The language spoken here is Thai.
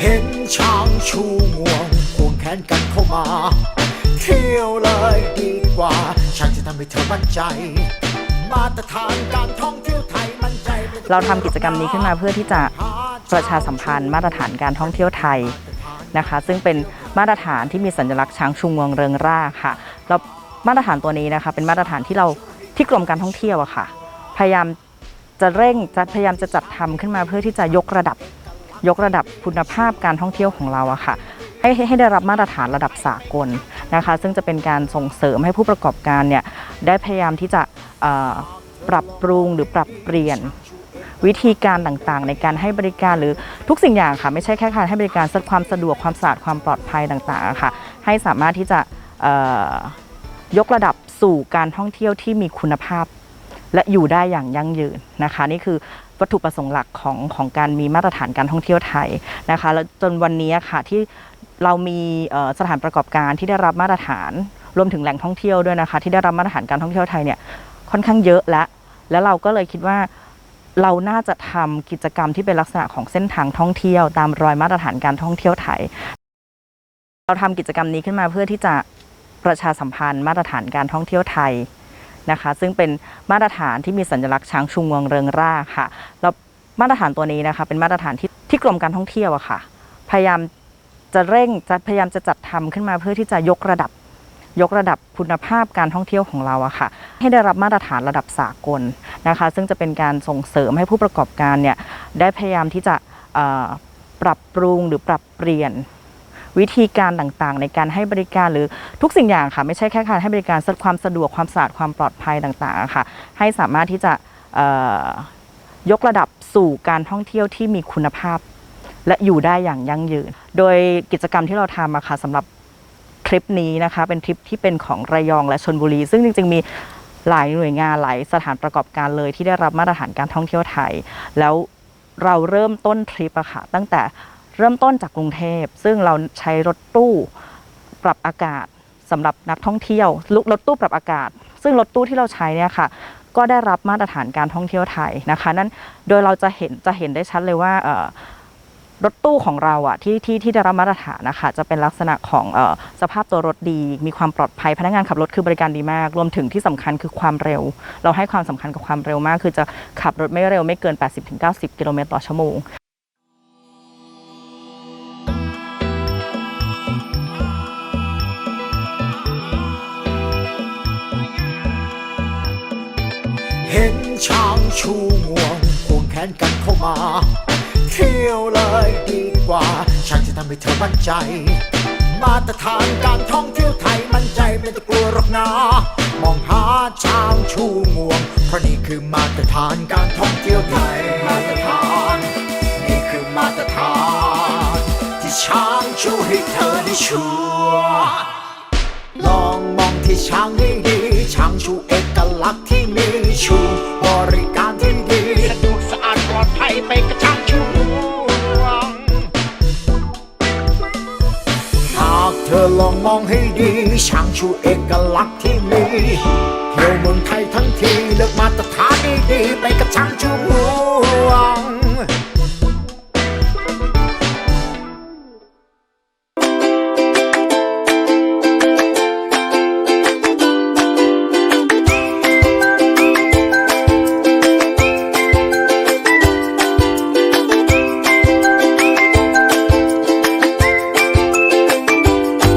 เห็นช้างชูงวงควงแขนกันเข้ามา เที่ยวเลยดีกว่าช้างจะทำให้เธอมั่นใจ มาตรฐานการท่องเที่ยวไทยมั่นใจเราทำกิจกรรมนี้ขึ้นมาเพื่อที่จะประชาสัมพันธ์มาตรฐานการท่องเที่ยวไทยนะคะ ซึ่งเป็นมาตรฐานที่มีสัญลักษณ์ช้างชูงวงเริงร่าค่ะแล้วมาตรฐานตัวนี้นะคะ เป็นมาตรฐานที่เราที่กรมการท่องเที่ยวอะค่ะ พยายามจะเร่งจะพยายามจะจัดทำขึ้นมาเพื่อที่จะยกระดับ ยกระดับคุณภาพการท่องเที่ยวของเราอะค่ะให้ให้ได้รับมาตรฐานระดับสากลนะคะ ซึ่งจะเป็นการส่งเสริมให้ผู้ประกอบการเนี่ยได้พยายามที่จะปรับปรุงหรือปรับเปลี่ยนวิธีการต่างๆ ในการให้บริการหรือทุกสิ่งอย่างค่ะ ไม่ใช่แค่การให้บริการความสะดวกความสะอาดความปลอดภัยต่างๆค่ะ ให้สามารถที่จะยกระดับสู่การท่องเที่ยวที่มีคุณภาพ และอยู่ได้อย่างยั่งยืนนะคะ นี่คือ วัตถุประสงค์หลักของของการมีมาตรฐานการท่องเที่ยวไทยนะคะแล้วจนวันนี้ค่ะที่เรามีสถานประกอบการที่ได้รับมาตรฐานรวมถึงแหล่งท่องเที่ยวด้วยนะคะ ที่ได้รับมาตรฐานการท่องเที่ยวไทยเนี่ยค่อนข้างเยอะและ แล้วเราก็เลยคิดว่าเราน่าจะทำกิจกรรมที่เป็นลักษณะของเส้นทางท่องเที่ยว ตามรอยมาตรฐานการท่องเที่ยวไทย เราทำกิจกรรมนี้ขึ้นมาเพื่อที่จะประชาสัมพันธ์มาตรฐานการท่องเที่ยวไทย นะคะ ซึ่งเป็นมาตรฐานที่มีสัญลักษณ์ช้างชูงวงเริงร่าค่ะแล้วมาตรฐานตัวนี้นะคะ เป็นมาตรฐานที่ที่กรมการท่องเที่ยวอะค่ะ พยายามจะเร่งจะพยายามจะจัดทำขึ้นมาเพื่อที่จะยกระดับยกระดับคุณภาพการท่องเที่ยวของเราอะค่ะ ให้ได้รับมาตรฐานระดับสากลนะคะ ซึ่งจะเป็นการส่งเสริมให้ผู้ประกอบการเนี่ยได้พยายามที่จะปรับปรุงหรือปรับเปลี่ยน วิธีการต่างๆ ในการให้บริการหรือทุกสิ่งอย่างค่ะ ไม่ใช่แค่การให้บริการความสะดวกความสะอาดความปลอดภัยต่างๆค่ะ ให้สามารถที่จะยกระดับสู่การท่องเที่ยวที่มีคุณภาพ และอยู่ได้อย่างยั่งยืน โดยกิจกรรมที่เราทำอะค่ะสำหรับทริปนี้นะคะ เป็นทริปที่เป็นของระยองและชนบุรี ซึ่งจริงๆมีหลายหน่วยงานหลายสถานประกอบการเลยที่ได้รับมาตรฐานการท่องเที่ยวไทย แล้วเราเริ่มต้นทริปอะค่ะตั้งแต่ เริ่มต้นจากกรุงเทพ ซึ่งเราใช้รถตู้ปรับอากาศสำหรับนักท่องเที่ยวลุกรถตู้ปรับอากาศ ซึ่งรถตู้ที่เราใช้เนี่ยค่ะ ก็ได้รับมาตรฐานการท่องเที่ยวไทยนะคะ นั่นโดยเราจะเห็นจะเห็นได้ชัดเลยว่ารถตู้ของเราอะที่ที่ที่ได้รับมาตรฐานนะคะจะเป็นลักษณะของอสภาพตัวรถดี มีความปลอดภัยพนักงานขับรถคือบริการดีมาก รวมถึงที่สำคัญคือความเร็ว เราให้ความสำคัญกับความเร็วมาก คือจะขับรถไม่เร็วไม่เกิน 80-90 กิโลเมตรต่อชั่วโมง เห็นช้างชูงวงควงแขนกันเข้ามา เที่ยวเลยดีกว่าช้างจะทำให้เธอมั่นใจ มาตรฐานการท่องเที่ยวไทยมั่นใจไม่ต้องกลัวหรอกนะมองหาช้างชูงวง เพราะนี่คือมาตรฐานการท่องเที่ยวไทยมาตรฐาน นี่คือมาตรฐาน ที่ช้างชูให้เธอได้ชัวลองมองที่ช้างให้ดี ลักษ์ที่มีชูบริการที่ดีสะดวกสะอาดปลอดภัยไปกับช้างชูหากเธอลองมองให้ดี ช่างชูเอกลักษณ์ที่มีเที่ยวเมืองไทยทั้งทีเลือกมาตรฐานดีๆไปกับช่างชู